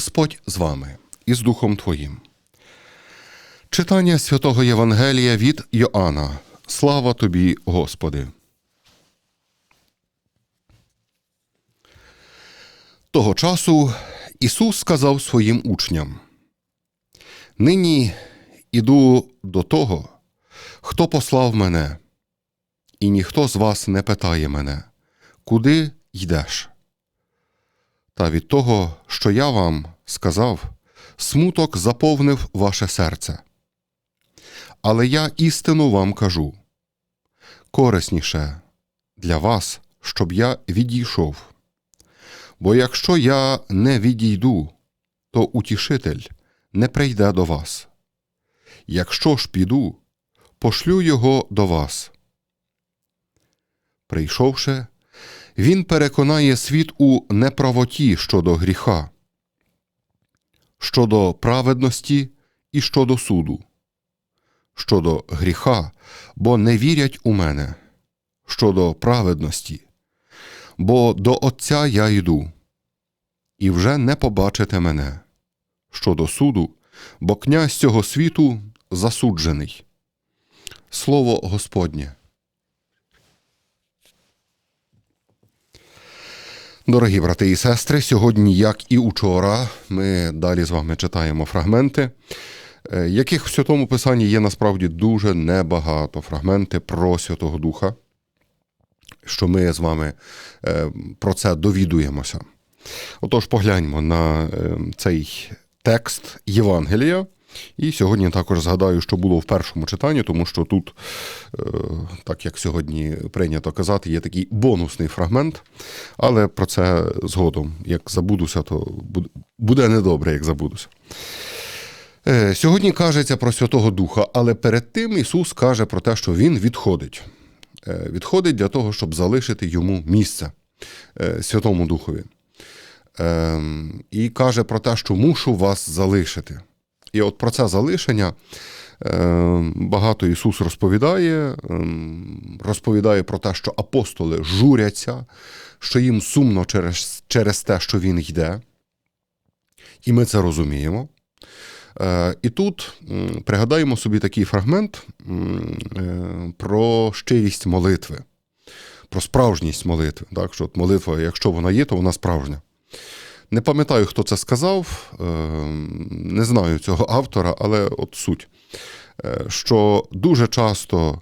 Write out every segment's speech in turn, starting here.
Господь з вами і з Духом Твоїм. Читання святого Євангелія від Йоанна. Слава тобі, Господи. Того часу Ісус сказав своїм учням: Нині іду до того, хто послав мене, і ніхто з вас не питає мене, куди йдеш? Та від того, що я вам сказав, смуток заповнив ваше серце. Але я істину вам кажу корисніше для вас, щоб я відійшов. Бо якщо я не відійду, то утішитель не прийде до вас. Якщо ж піду, пошлю його до вас. Прийшовши, він переконає світ у неправоті щодо гріха, щодо праведності і щодо суду, щодо гріха, бо не вірять у мене, щодо праведності, бо до Отця я йду, і вже не побачите мене, щодо суду, бо князь цього світу засуджений. Слово Господнє. Дорогі брати і сестри, сьогодні, як і учора, ми далі з вами читаємо фрагменти, е, яких в Святому Писанні є насправді дуже небагато фрагменти про Святого Духа, що ми з вами е, про це довідуємося. Отож, погляньмо на е, цей текст Євангелія. І сьогодні також згадаю, що було в першому читанні, тому що тут, е, так як сьогодні прийнято казати, є такий бонусний фрагмент, але про це згодом. Як забудуся, то буде недобре, як забудуся. Е, Сьогодні кажеться про Святого Духа, але перед тим Ісус каже про те, що Він відходить. Е, Відходить для того, щоб залишити йому місце Святому Духові. Ем, І каже про те, що мушу вас залишити. І от про це залишення е, багато Ісус розповідає, ем, розповідає про те, що апостоли журяться, що їм сумно через, через те, що Він йде. І ми це розуміємо. Е, І тут пригадаємо собі такий фрагмент е, про щирість молитви, про справжність молитви. Так, що от молитва, якщо вона є, то вона справжня. Не пам'ятаю, хто це сказав, не знаю цього автора, але от суть, що дуже часто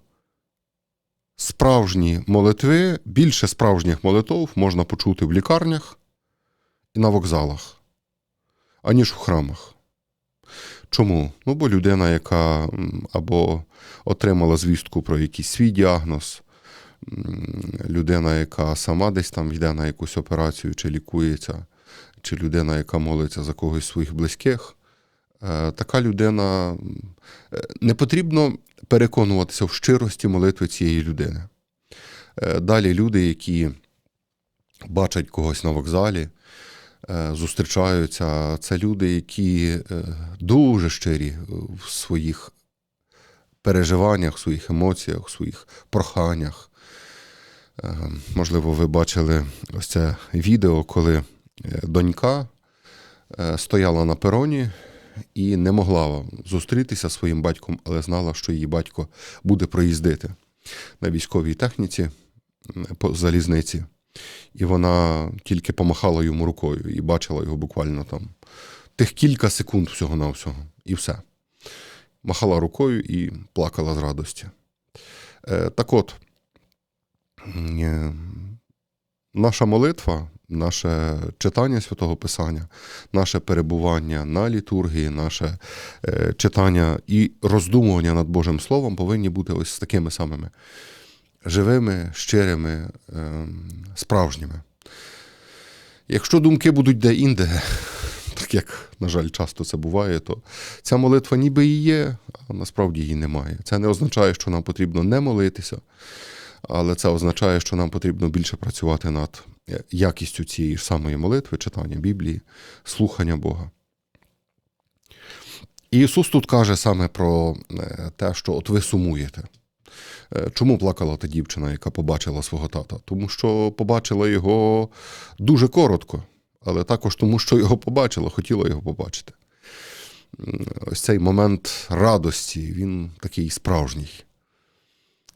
справжні молитви, більше справжніх молитв можна почути в лікарнях і на вокзалах, аніж в храмах. Чому? Ну, бо людина, яка або отримала звістку про якийсь свій діагноз, людина, яка сама десь там йде на якусь операцію чи лікується чи людина, яка молиться за когось з своїх близьких, е, така людина е, не потрібно переконуватися в щирості молитви цієї людини. Е, далі люди, які бачать когось на вокзалі, зустрічаються, це люди, які дуже щирі в своїх переживаннях, в своїх емоціях, в своїх проханнях. Можливо, ви бачили ось це відео, коли донька е, стояла на пероні і не могла зустрітися зі своїм батьком, але знала, що її батько буде проїздити на військовій техніці по залізниці. І вона тільки помахала йому рукою і бачила його буквально там тих кілька секунд всього-навсього, і все. Махала рукою і плакала з радості. Е, так от, е, наша молитва наше читання святого Писання, наше перебування на літургії, наше е, читання і роздумування над Божим Словом повинні бути ось такими самими живими, щирими, е, справжніми. Якщо думки будуть де-інде, так як, на жаль, часто це буває, то ця молитва ніби і є, а насправді її немає. Це не означає, що нам потрібно не молитися, але це означає, що нам потрібно більше працювати над якістю цієї ж самої молитви, читання Біблії, слухання Бога. Ісус тут каже саме про е, те, що от ви сумуєте. Е, чому плакала та дівчина, яка побачила свого тата? Тому що побачила його дуже коротко, але також тому, що його побачила, хотіла його побачити. Ось цей момент радості, він такий справжній.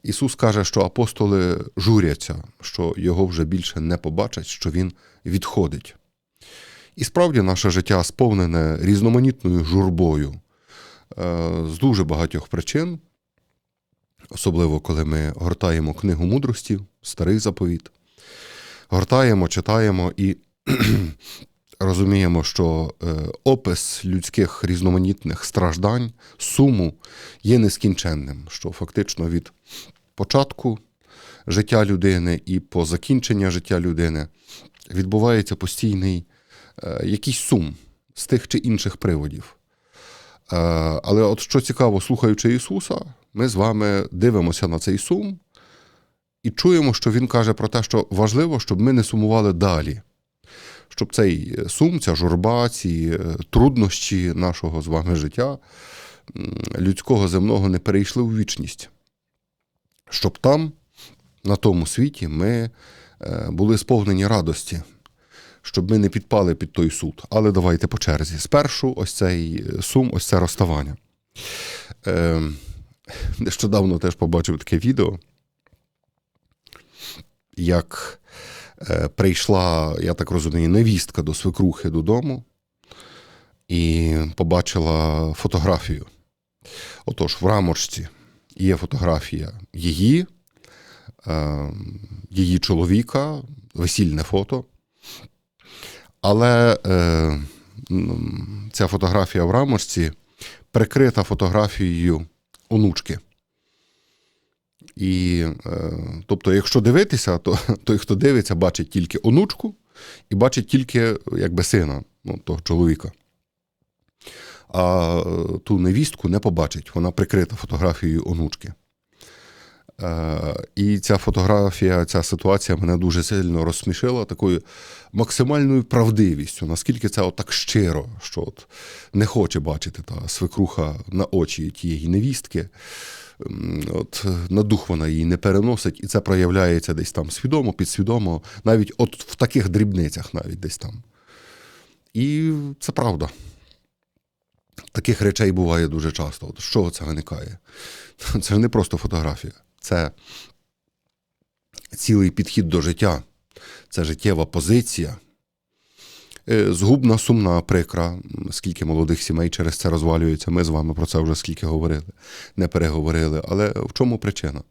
Ісус каже, що апостоли журяться, що його вже більше не побачать, що Він відходить. І справді наше життя сповнене різноманітною журбою е, з дуже багатьох причин, особливо коли ми гортаємо книгу мудрості, старий заповіт, гортаємо, читаємо і розуміємо, що е, опис людських різноманітних страждань, суму є нескінченним, що фактично від початку життя людини і по закінчення життя людини відбувається постійний е, якийсь сум з тих чи інших приводів. Е, але от що цікаво, слухаючи Ісуса, ми з вами дивимося на цей сум і чуємо, що Він каже про те, що важливо, щоб ми не сумували далі. Щоб цей сум, ця журба, ці е, труднощі нашого з вами життя людського земного не перейшли у вічність. Щоб там, на тому світі, ми е, були сповнені радості, щоб ми не підпали під той суд. Але давайте по черзі. Спершу ось цей сум, ось це розставання. Е, нещодавно теж побачив таке відео, як е, прийшла, я так розумію, невістка до свекрухи додому і побачила фотографію. Отож, в рамочці є фотографія її, е, її чоловіка, весільне фото. Але е, ця фотографія в рамочці прикрита фотографією онучки. І, е, тобто, якщо дивитися, то той, хто дивиться, бачить тільки онучку і бачить тільки якби сина, ну, того чоловіка. А е, ту невістку не побачить, вона прикрита фотографією онучки. Е, І ця фотографія, ця ситуація мене дуже сильно розсмішила такою максимальною правдивістю, наскільки це отак щиро, що от не хоче бачити та свекруха на очі тієї невістки. От на дух вона її не переносить, і це проявляється десь там свідомо, підсвідомо, навіть от в таких дрібницях, навіть десь там. І це правда. Таких речей буває дуже часто. От з чого це виникає? Це не просто фотографія, це цілий підхід до життя, це життєва позиція. Е, Згубна, сумна, прикра, скільки молодих сімей через це розвалюється. Ми з вами про це вже скільки говорили, не переговорили. Але в чому причина?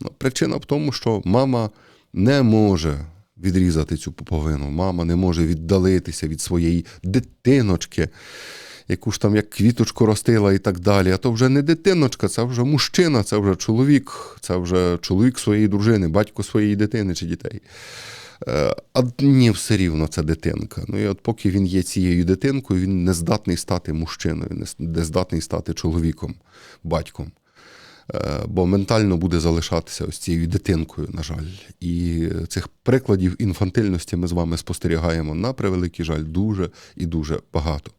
Ну, причина в тому, що мама не може відрізати цю пуповину, мама не може віддалитися від своєї дитиночки, яку ж там як квіточку ростила і так далі. А то вже не дитиночка, це вже мужчина, це вже чоловік, це вже чоловік своєї дружини, батько своєї дитини чи дітей. Е, А ні, все рівно це дитинка. Ну і от поки він є цією дитинкою, він не здатний стати мужчиною, не здатний стати чоловіком, батьком. Е, Бо ментально буде залишатися ось цією дитинкою, на жаль. І цих прикладів інфантильності ми з вами спостерігаємо на превеликий жаль дуже і дуже багато.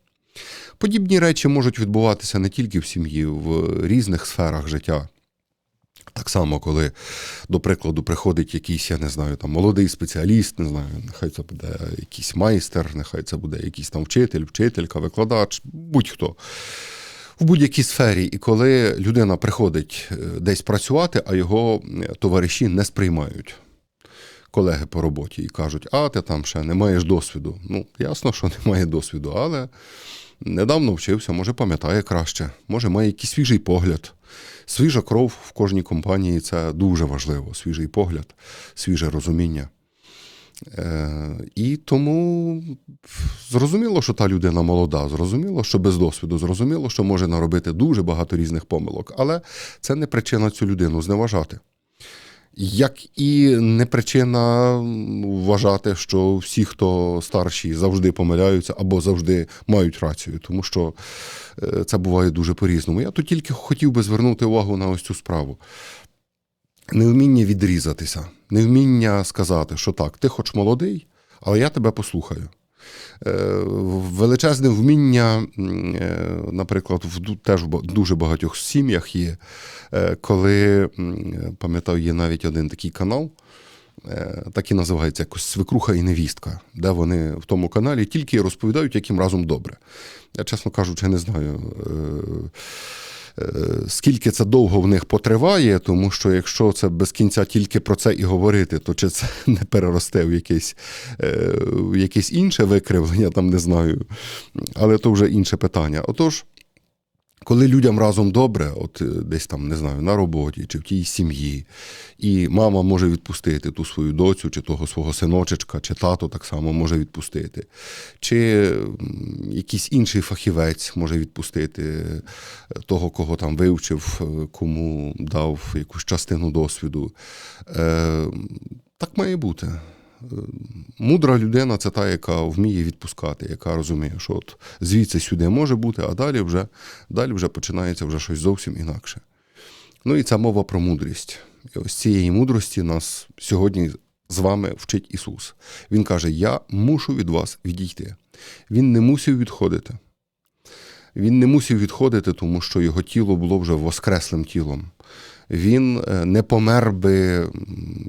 Подібні речі можуть відбуватися не тільки в сім'ї, в різних сферах життя. Так само, коли, до прикладу, приходить якийсь, я не знаю, там молодий спеціаліст, не знаю, нехай це буде якийсь майстер, нехай це буде якийсь там вчитель, вчителька, викладач, будь-хто. В будь-якій сфері, і коли людина приходить е, десь працювати, а його е, товариші не сприймають, колеги по роботі, і кажуть, а ти там ще не маєш досвіду. Ну, ясно, що немає досвіду, але недавно вчився, може пам'ятає краще, може має якийсь свіжий погляд. Свіжа кров в кожній компанії це дуже важливо. Свіжий погляд, свіже розуміння. Е, і тому зрозуміло, що та людина молода, зрозуміло, що без досвіду, зрозуміло, що може наробити дуже багато різних помилок, але це не причина цю людину зневажати. Як і не причина вважати, що всі, хто старші, завжди помиляються або завжди мають рацію, тому що е, це буває дуже по-різному. Я тут тільки хотів би звернути увагу на ось цю справу. Невміння відрізатися, невміння сказати, що так, ти хоч молодий, але я тебе послухаю. Е, Величезне вміння, е, наприклад, в теж в дуже багатьох сім'ях є, е, коли пам'ятаю, є навіть один такий канал, Так і називається якось свекруха і невістка, де вони в тому каналі тільки розповідають, як їм разом добре. Я, чесно кажучи, не знаю. Е, Скільки це довго в них потриває, тому що якщо це без кінця тільки про це і говорити, то чи це не переросте в якесь, е, в якесь інше викривлення, там не знаю. Але то вже інше питання. Отож, коли людям разом добре, от е, десь там не знаю, на роботі чи в тій сім'ї, і мама може відпустити ту свою доцю, чи того свого синочечка, чи тато так само може відпустити, чи якийсь інший фахівець може відпустити е, того, кого там вивчив, е, кому дав якусь частину досвіду. Так має бути. Мудра людина це та, яка вміє відпускати, яка розуміє, що от звідси сюди може бути, а далі вже, далі вже починається вже щось зовсім інакше. Ну і це мова про мудрість. І ось цієї мудрості нас сьогодні з вами вчить Ісус. Він каже: Я мушу від вас відійти. Він не мусив відходити. Він не мусив відходити, тому що його тіло було вже воскреслим тілом. Він е, не помер би,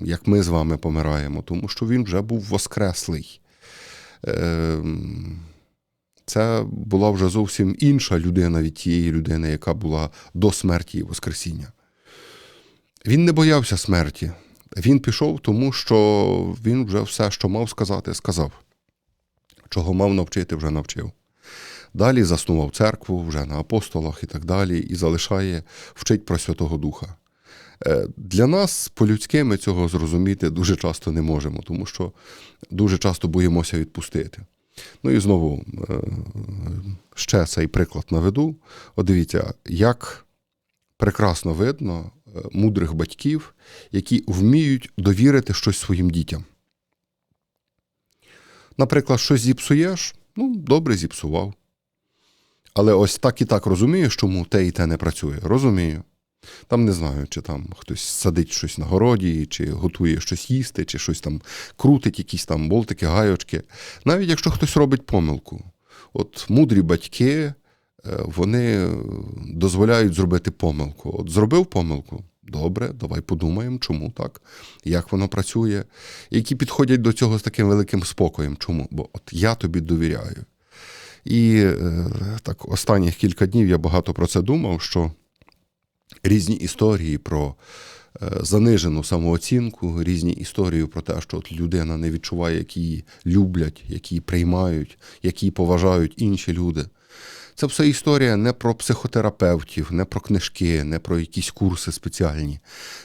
як ми з вами помираємо, тому що він вже був воскреслий. Ем, Це була вже зовсім інша людина від тієї людини, яка була до смерті і Воскресіння. Він не боявся смерті. Він пішов, тому що він вже все, що мав сказати, сказав. Чого мав навчити, вже навчив. Далі заснував церкву вже на апостолах і так далі, і залишає вчить про Святого Духа. Е, Для нас, по-людськи, ми цього зрозуміти дуже часто не можемо, тому що дуже часто боїмося відпустити. Ну і знову е, ще цей приклад наведу. От дивіться, як прекрасно видно е, мудрих батьків, які вміють довірити щось своїм дітям. Наприклад, щось зіпсуєш, ну, добре зіпсував. Але ось так і так розумієш, чому те і те не працює. Розумію. Там не знаю, чи там хтось садить щось на городі, чи готує щось їсти, чи щось там крутить, якісь там болтики, гайочки. Навіть якщо хтось робить помилку. От мудрі батьки, е, вони дозволяють зробити помилку. От зробив помилку. Добре, давай подумаємо, чому так, як воно працює, які підходять до цього з таким великим спокоєм. Чому? Бо от я тобі довіряю. І е, так, останніх кілька днів я багато про це думав, що різні історії про е, занижену самооцінку, різні історії про те, що от людина не відчуває, як її люблять, як її приймають, як її поважають інші люди. Це все історія не про психотерапевтів, не про книжки, не про якісь курси спеціальні,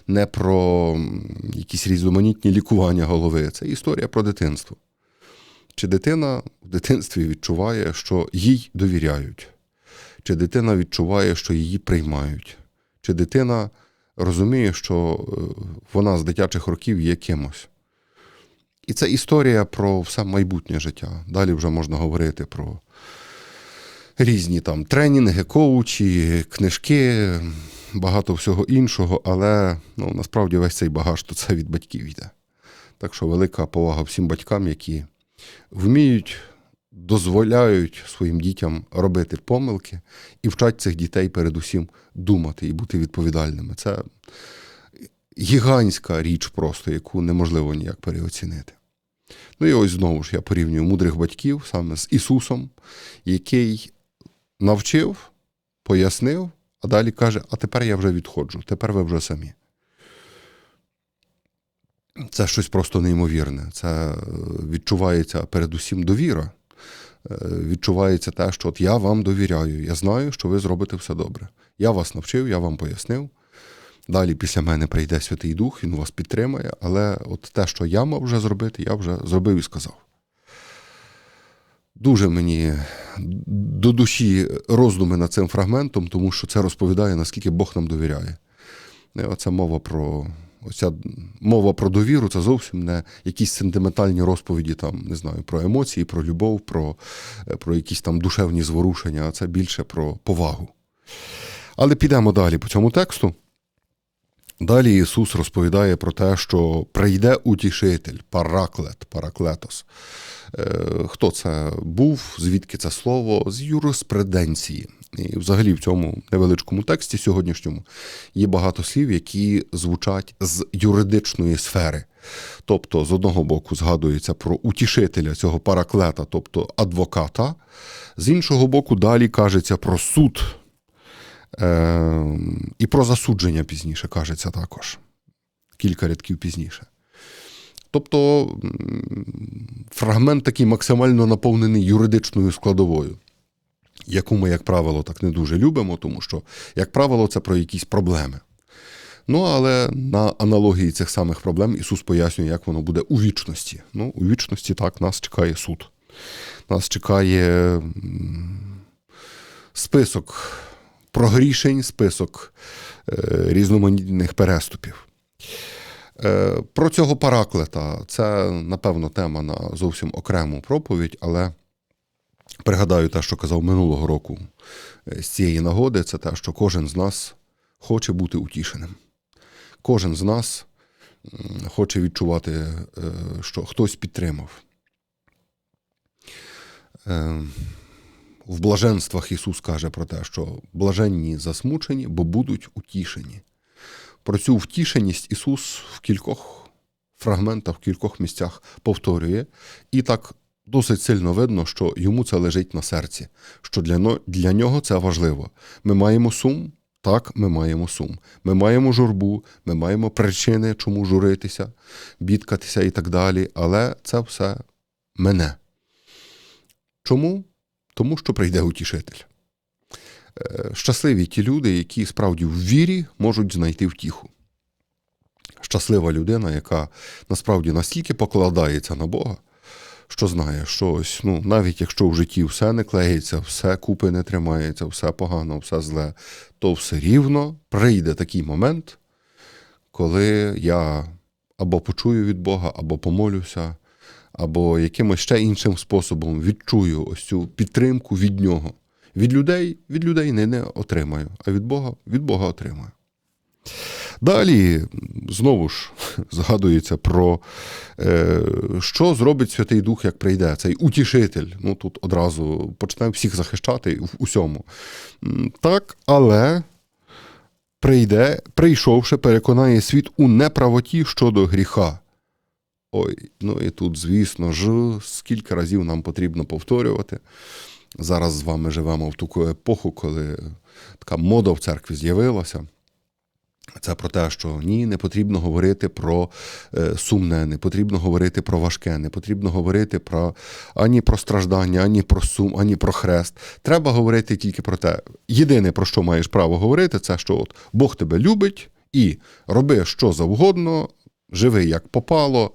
не про якісь різноманітні лікування голови. Це історія про дитинство. Чи дитина в дитинстві відчуває, що їй довіряють? Чи дитина відчуває, що її приймають? Чи дитина розуміє, що е, вона з дитячих років є кимось? І це історія про все майбутнє життя. Далі вже можна говорити про різні там тренінги, коучі, книжки, багато всього іншого, але ну, насправді весь цей багаж то це від батьків йде. Так що велика повага всім батькам, які вміють, дозволяють своїм дітям робити помилки і вчать цих дітей передусім думати і бути відповідальними. Це гігантська річ, просто, яку неможливо ніяк переоцінити. Ну і ось знову ж я порівнюю мудрих батьків саме з Ісусом, який навчив, пояснив, а далі каже: а тепер я вже відходжу, тепер ви вже самі. Це щось просто неймовірне. Це е, відчувається передусім довіра. Е, Відчувається те, що от я вам довіряю, я знаю, що ви зробите все добре. Я вас навчив, я вам пояснив. Далі після мене прийде Святий Дух, він вас підтримає, але от те, що я мав вже зробити, я вже зробив і сказав. Дуже мені до душі роздуми над цим фрагментом, тому що це розповідає, наскільки Бог нам довіряє. І Оця мова про оця мова про довіру це зовсім не якісь сентиментальні розповіді, там, не знаю, про емоції, про любов, про, про якісь там душевні зворушення, а це більше про повагу. Але підемо далі по цьому тексту. Далі Ісус розповідає про те, що прийде утішитель, параклет, параклетос. Е, Хто це був, звідки це слово? З юриспруденції. І взагалі в цьому невеличкому тексті сьогоднішньому є багато слів, які звучать з юридичної сфери. Тобто, з одного боку, згадується про утішителя цього параклета, тобто адвоката, з іншого боку, далі кажеться про суд е- і про засудження пізніше кажеться також. Кілька рядків пізніше. Тобто фрагмент такий максимально наповнений юридичною складовою, яку ми, як правило, так не дуже любимо, тому що, як правило, це про якісь проблеми. Ну, але на аналогії цих самих проблем Ісус пояснює, як воно буде у вічності. Ну, у вічності так нас чекає суд. Нас чекає список прогрішень, список е, різноманітних переступів. Е, Про цього параклета це, напевно, тема на зовсім окрему проповідь, але пригадаю те, що казав минулого року е, з цієї нагоди, це те, що кожен з нас хоче бути утішеним. Кожен з нас хоче відчувати, е, що хтось підтримав. Е, В блаженствах Ісус каже про те, що блаженні засмучені, бо будуть утішені. Про цю втішеність Ісус в кількох фрагментах, в кількох місцях повторює, і так досить сильно видно, що йому це лежить на серці, що для, для нього це важливо. Ми маємо сум, так, ми маємо сум. Ми маємо журбу, ми маємо причини, чому журитися, бідкатися і так далі, але це все мене. Чому? Тому що прийде утішитель. Е, Щасливі ті люди, які справді в вірі можуть знайти втіху. Щаслива людина, яка насправді настільки покладається на Бога, що знає, що ось, ну, навіть якщо в житті все не клеїться, все купи не тримається, все погано, все зле, то все рівно прийде такий момент, коли я або почую від Бога, або помолюся, або якимось ще іншим способом відчую ось цю підтримку від нього. Від людей, від людей не, не отримаю, а від Бога, від Бога отримаю. Далі знову ж згадується про е, що зробить Святий Дух, як прийде, цей утішитель. Ну тут одразу почнемо всіх захищати в усьому. Так, але прийде, прийшовши, переконає світ у неправоті щодо гріха. Ой, ну і тут, звісно ж, скільки разів нам потрібно повторювати. Зараз з вами живемо в таку епоху, коли така мода в церкві з'явилася. Це про те, що ні, не потрібно говорити про е, сумне, не потрібно говорити про важке, не потрібно говорити про ані про страждання, ані про сум, ані про хрест. Треба говорити тільки про те. Єдине, про що маєш право говорити, це що от Бог тебе любить і роби що завгодно, живи як попало,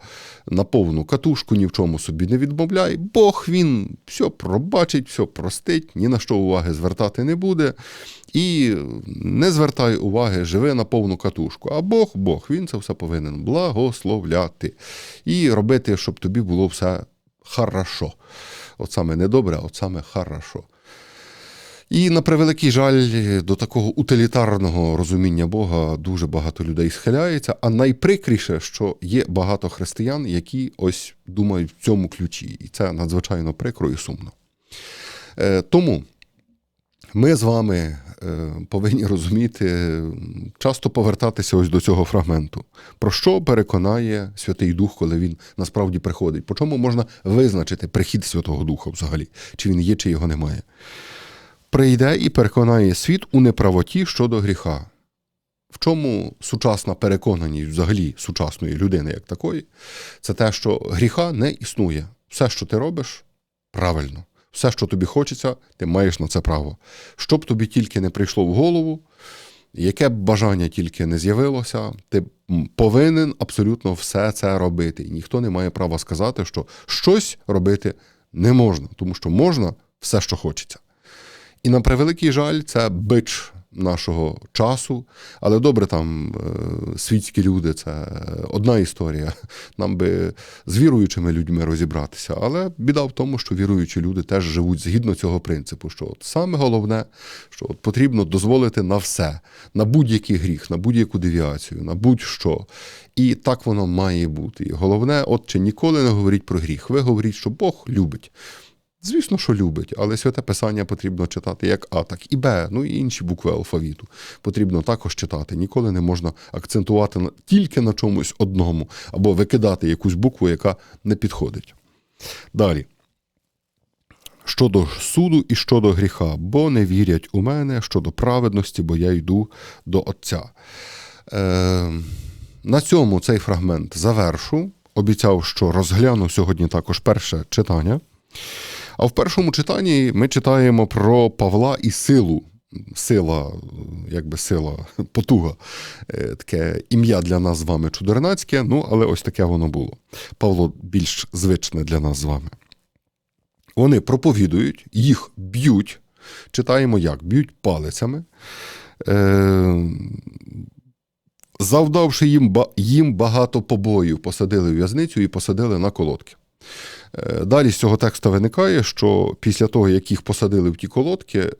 на повну катушку, ні в чому собі не відмовляй. Бог він все пробачить, все простить, ні на що уваги звертати не буде. І не звертай уваги, живи на повну катушку. А Бог, Бог, він це все повинен благословляти і робити, щоб тобі було все хорошо. От саме не добре, а от саме хорошо. І на превеликий жаль, до такого утилітарного розуміння Бога дуже багато людей схиляється. А найприкріше, що є багато християн, які ось думають в цьому ключі. І це надзвичайно прикро і сумно. Е, Тому ми з вами е, повинні розуміти, часто повертатися ось до цього фрагменту. Про що переконає Святий Дух, коли він насправді приходить? По чому можна визначити прихід Святого Духа взагалі? Чи він є, чи його немає? Прийде і переконає світ у неправоті щодо гріха. В чому сучасна переконаність взагалі сучасної людини як такої? Це те, що гріха не існує. Все, що ти робиш, правильно. Все, що тобі хочеться, ти маєш на це право. Що б тобі тільки не прийшло в голову, яке б бажання тільки не з'явилося, ти повинен абсолютно все це робити. І ніхто не має права сказати, що щось робити не можна, тому що можна все, що хочеться. І на превеликий жаль, це бич нашого часу. Але добре, там е, світські люди це одна історія. Нам би з віруючими людьми розібратися. Але біда в тому, що віруючі люди теж живуть згідно цього принципу, що от саме головне, що от потрібно дозволити на все, на будь-який гріх, на будь-яку девіацію, на будь-що. І так воно має бути. І головне, от чи ніколи не говоріть про гріх. Ви говоріть, що Бог любить. Звісно, що любить, але святе писання потрібно читати як А, так і Б, ну і інші букви алфавіту. Потрібно також читати. Ніколи не можна акцентувати тільки на чомусь одному або викидати якусь букву, яка не підходить. Далі. Щодо суду і щодо гріха, бо не вірять у мене щодо праведності, бо я йду до Отця. Е, на цьому цей фрагмент завершу. Обіцяв, що розгляну сьогодні також перше читання. А в першому читанні ми читаємо про Павла і силу. Сила, якби сила, потуга, Е, таке ім'я для нас з вами чудернацьке, ну але ось таке воно було. Павло більш звичне для нас з вами. Вони проповідують, їх б'ють. Читаємо як? Б'ють палицями, е, завдавши їм, їм багато побоїв, посадили в в'язницю і посадили на колодки. Е, Далі з цього тексту виникає, що після того, як їх посадили в ті колодки, е,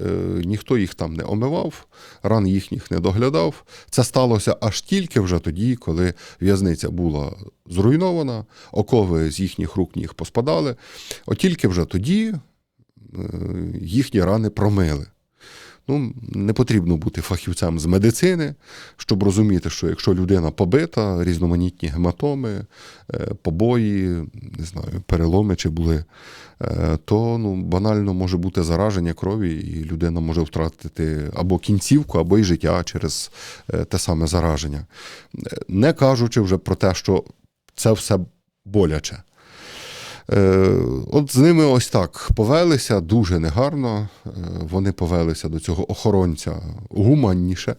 ніхто їх там не омивав, ран їхніх не доглядав. Це сталося аж тільки вже тоді, коли в'язниця була зруйнована, окови з їхніх рук ніг поспадали. От тільки вже тоді е, їхні рани промили. Ну, не потрібно бути фахівцем з медицини, щоб розуміти, що якщо людина побита, різноманітні гематоми, е, побої, не знаю, переломи чи були, е, то ну, банально може бути зараження крові, і людина може втратити або кінцівку, або й життя через е, те саме зараження. Не кажучи вже про те, що це все боляче. Е, От з ними ось так повелися дуже негарно. Е, Вони повелися до цього охоронця гуманніше.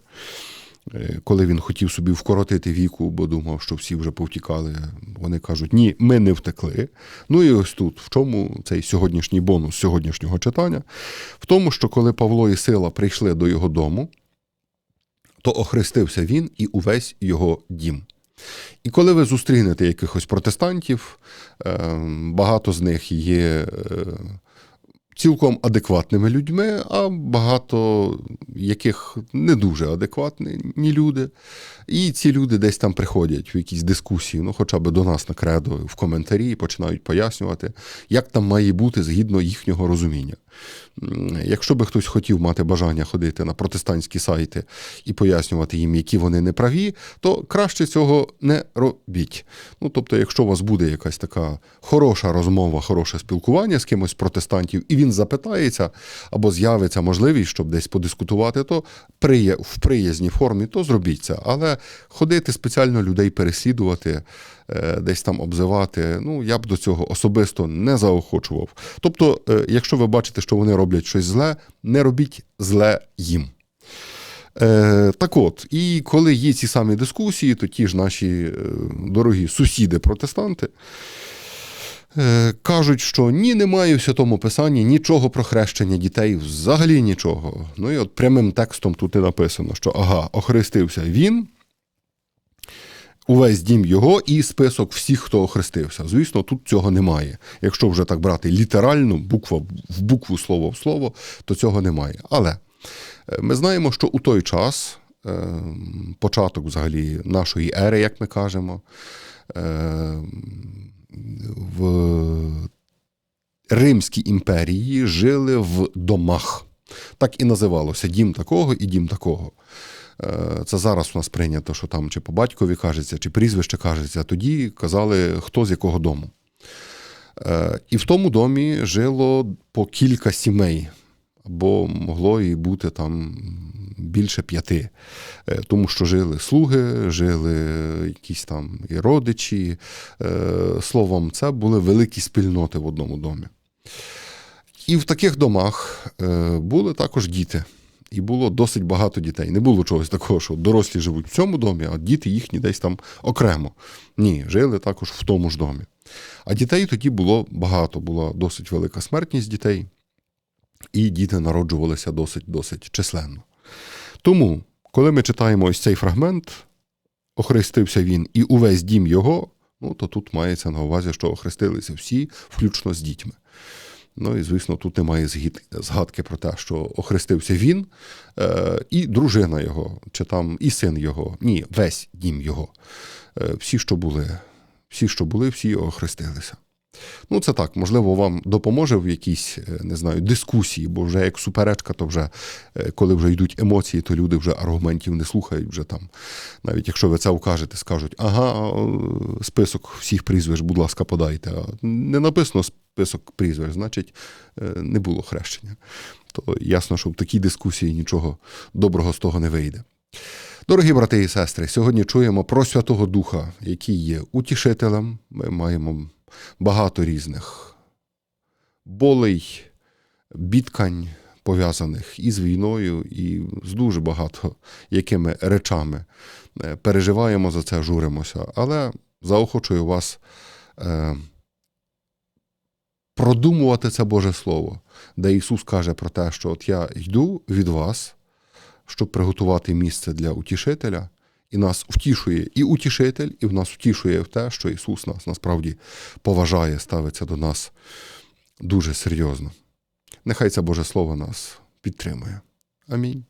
Е, Коли він хотів собі вкоротити віку, бо думав, що всі вже повтікали, вони кажуть: ні, ми не втекли. Ну і ось тут, в чому цей сьогоднішній бонус сьогоднішнього читання? В тому, що коли Павло і Сила прийшли до його дому, то охрестився він і увесь його дім. І коли ви зустрінете якихось протестантів, е, багато з них є е, цілком адекватними людьми, а багато яких не дуже адекватні люди. І ці люди десь там приходять в якісь дискусії, ну хоча б до нас на кредо в коментарі і починають пояснювати, як там має бути згідно їхнього розуміння. Якщо би хтось хотів мати бажання ходити на протестантські сайти і пояснювати їм, які вони неправі, то краще цього не робіть. Ну, тобто, якщо у вас буде якась така хороша розмова, хороше спілкування з кимось з протестантів, і він запитається або з'явиться можливість, щоб десь подискутувати, то прия- в приязній формі, то зробіть це. Але ходити спеціально людей переслідувати, е, десь там обзивати, ну я б до цього особисто не заохочував. Тобто, е, якщо ви бачите, що вони роблять щось зле, не робіть зле їм. Е, так от, і коли є ці самі дискусії, то ті ж наші е, дорогі сусіди-протестанти кажуть, що ні, немає в святому писанні нічого про хрещення дітей, взагалі нічого. Ну і от прямим текстом тут і написано, що ага, охрестився він, увесь дім його і список всіх, хто охрестився. Звісно, тут цього немає. Якщо вже так брати літерально, буква в букву слово в слово, то цього немає. Але е, ми знаємо, що у той час, е, початок взагалі нашої ери, як ми кажемо, е, в Римській імперії жили в домах. Так і називалося дім такого і дім такого. Е, Це зараз у нас прийнято, що там чи по батькові кажеться, чи прізвище кажеться, тоді казали, хто з якого дому. Е, І в тому домі жило по кілька сімей, або могло і бути там більше п'яти. Е, Тому що жили слуги, жили якісь там і родичі. Е, Словом, це були великі спільноти в одному домі. І в таких домах е, були також діти. І було досить багато дітей. Не було чогось такого, що дорослі живуть в цьому домі, а діти їхні десь там окремо. Ні, жили також в тому ж домі. А дітей тоді було багато, була досить велика смертність дітей, і діти народжувалися досить досить численно. Тому, коли ми читаємо ось цей фрагмент, охрестився він і увесь дім його, ну то тут мається на увазі, що охрестилися всі, включно з дітьми. Ну і звісно, тут немає згадки про те, що охрестився він е, і дружина його, чи там і син його. Ні, весь дім його. Е, всі, що були, всі, що були, всі охрестилися. Ну, це так, можливо, вам допоможе в якійсь, е, не знаю, дискусії, бо вже як суперечка, то вже е, коли вже йдуть емоції, то люди вже аргументів не слухають. Вже там, навіть якщо ви це вкажете, скажуть, ага, список всіх прізвищ, будь ласка, подайте. А не написано список прізвищ, значить, е, не було хрещення. То ясно, що в такій дискусії нічого доброго з того не вийде. Дорогі брати і сестри, сьогодні чуємо про Святого Духа, який є утішителем. Ми маємо багато різних болей, бідкань, пов'язаних і з війною, і з дуже багато якими речами. Е, Переживаємо за це, журимося. Але заохочую вас е, продумувати це Боже Слово, де Ісус каже про те, що от я йду від вас, щоб приготувати місце для утішителя, і нас втішує і утішитель, і в нас втішує в те, що Ісус нас насправді поважає, ставиться до нас дуже серйозно. Нехай це Боже Слово нас підтримує. Амінь.